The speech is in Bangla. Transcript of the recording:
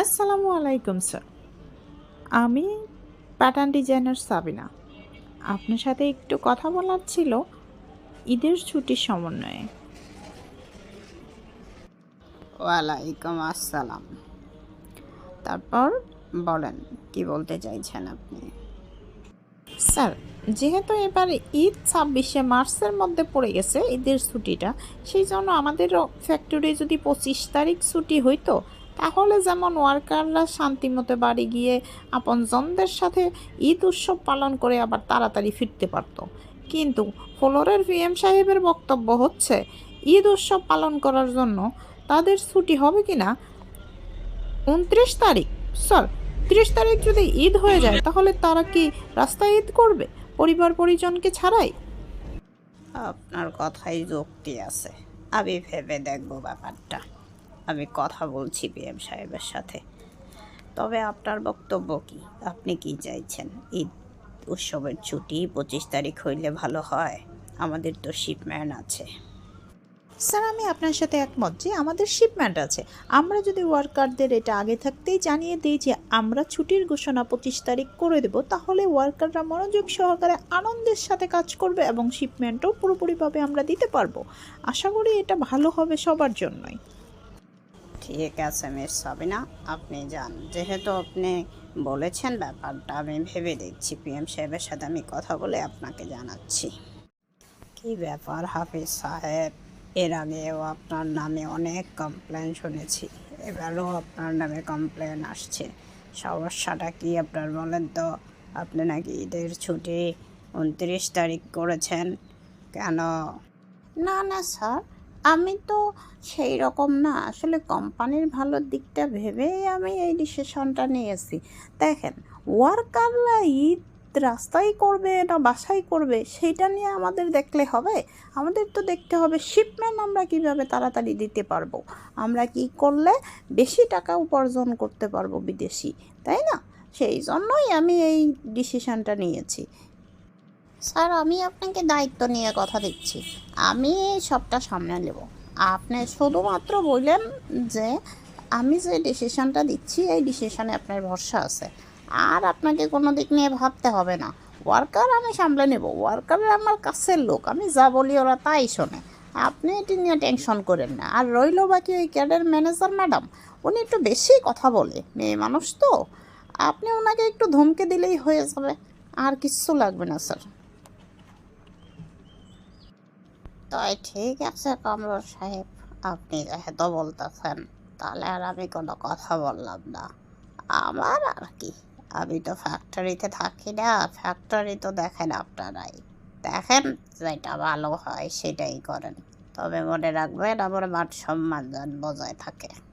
আসসালামু আলাইকুম স্যার। আমি প্যাটার্ন ডিজাইনার সাবিনা। আপনার সাথে একটু কথা বলার ছিল ঈদের ছুটির সমন্বয়ে। ওয়ালাইকুম আসসালাম। তারপর বলেন কি বলতে চাইছেন আপনি? স্যার যেহেতু এবার ঈদ ছাব্বিশে মার্চের মধ্যে পড়ে গেছে ঈদের ছুটিটা সেই জন্য আমাদেরও ফ্যাক্টরি যদি পঁচিশ তারিখ ছুটি হইতো তাহলে যেমন ওয়ার্কাররা শান্তিমতো বাড়ি গিয়ে আপনজনদের সাথে ঈদ উৎসব পালন করে আবার তাড়াতাড়ি ফিরতে পারতো। কিন্তু ফ্লোরের ভিএম সাহেবের বক্তব্য হচ্ছে, ঈদ উৎসব পালন করার জন্য তাদের ছুটি হবে কি না উনত্রিশ তারিখ। স্যার, ত্রিশ তারিখ যদি ঈদ হয়ে যায়, তাহলে তারা কি রাস্তায় ঈদ করবে? পরিবার পরিজনকে ছাড়াই? আপনার কথাই যুক্তি আছে। আমি ভেবে দেখব ব্যাপারটা। আমি কথা বলছি পিএম সাহেবের সাথে। তবে আপনার বক্তব্য কি? আপনি কি চাইছেন? ঈদ উৎসবের ছুটি পঁচিশ তারিখ হইলে ভালো হয়? আমাদের তো শিপম্যান আছে। স্যার, আমি আপনার সাথে একমত যে আমাদের শিপমেন্ট আছে। আমরা যদি ওয়ার্কারদের এটা আগে থাকতেই জানিয়ে দিই যে আমরা ছুটির ঘোষণা পঁচিশ তারিখ করে দেব, তাহলে ওয়ার্কাররা মনোযোগ সহকারে আনন্দের সাথে কাজ করবে এবং শিপমেন্টও পুরোপুরিভাবে আমরা দিতে পারব। আশা করি এটা ভালো হবে সবার জন্যই। ঠিক আছে, মিস সাবিনা, আপনি যান। যেহেতু আপনি বলেছেন ব্যাপারটা, আমি ভেবে দেখছি পিএম সাহেবের সাথে আমি কথা বলে আপনাকে জানাচ্ছি। কি ব্যাপার, হাফিজ সাহেব? এর আগেও আপনার নামে অনেক কমপ্লেন শুনেছি, এবারও আপনার নামে কমপ্লেন আসছে। সমস্যাটা কি আপনার বলেন তো? আপনি নাকি ঈদের ছুটি, উনত্রিশ তারিখ করেছেন, কেন? না না, স্যার। আমি তো সেই রকম না। আসলে কোম্পানির ভালো দিকটা ভেবেই আমি এই ডিসিশনটা নিয়েছি। দেখেন, ওয়ার্কাররা ঈদ রাস্তায় করবে না বাসায় করবে, সেইটা নিয়ে আমাদের দেখলে হবে? আমাদের তো দেখতে হবে শিপমেন্ট আমরা কীভাবে তাড়াতাড়ি দিতে পারব? আমরা কি করলে বেশি টাকা উপার্জন করতে পারব বিদেশি? তাই না? সেই জন্যই আমি এই ডিসিশনটা নিয়েছি। স্যার, আমি আপনাকে দায়িত্ব নিয়ে কথা দিচ্ছি। আমি সবটা সামনে নেব। আপনি শুধুমাত্র বললেন যে আমি যে ডিসিশনটা দিচ্ছি, এই ডিসিশনে আপনার ভরসা আছে। আর আপনাকে কোনো দিক নিয়ে ভাবতে হবে না। ওয়ার্কার আমি সামলে নেব। ওয়ার্কার আমার কাছের লোক। আমি যা বলি ওরা তাই শোনে। আপনি এটি নিয়ে টেনশন করেন না। আর রইল বাকি ওই ক্যাডের ম্যানেজার ম্যাডাম উনি একটু বেশি কথা বলে। মেয়ে মানুষ তো। আপনি ওনাকে একটু ধমকে দিলেই হয়ে যাবে। আর কিচ্ছু লাগবে না, স্যার। তাই ঠিক আছে কামরুল সাহেব। আপনি যেহেতু বলতেছেন, তাহলে আর আমি কোনো কথা বললাম না। আমার আর কি? আমি তো ফ্যাক্টরিতে থাকি না ফ্যাক্টরি তো দেখেন আপনারাই। দেখেন যেটা ভালো হয় সেটাই করেন। তবে মনে রাখবেন, আমার মান সম্মান যেন বজায় থাকে।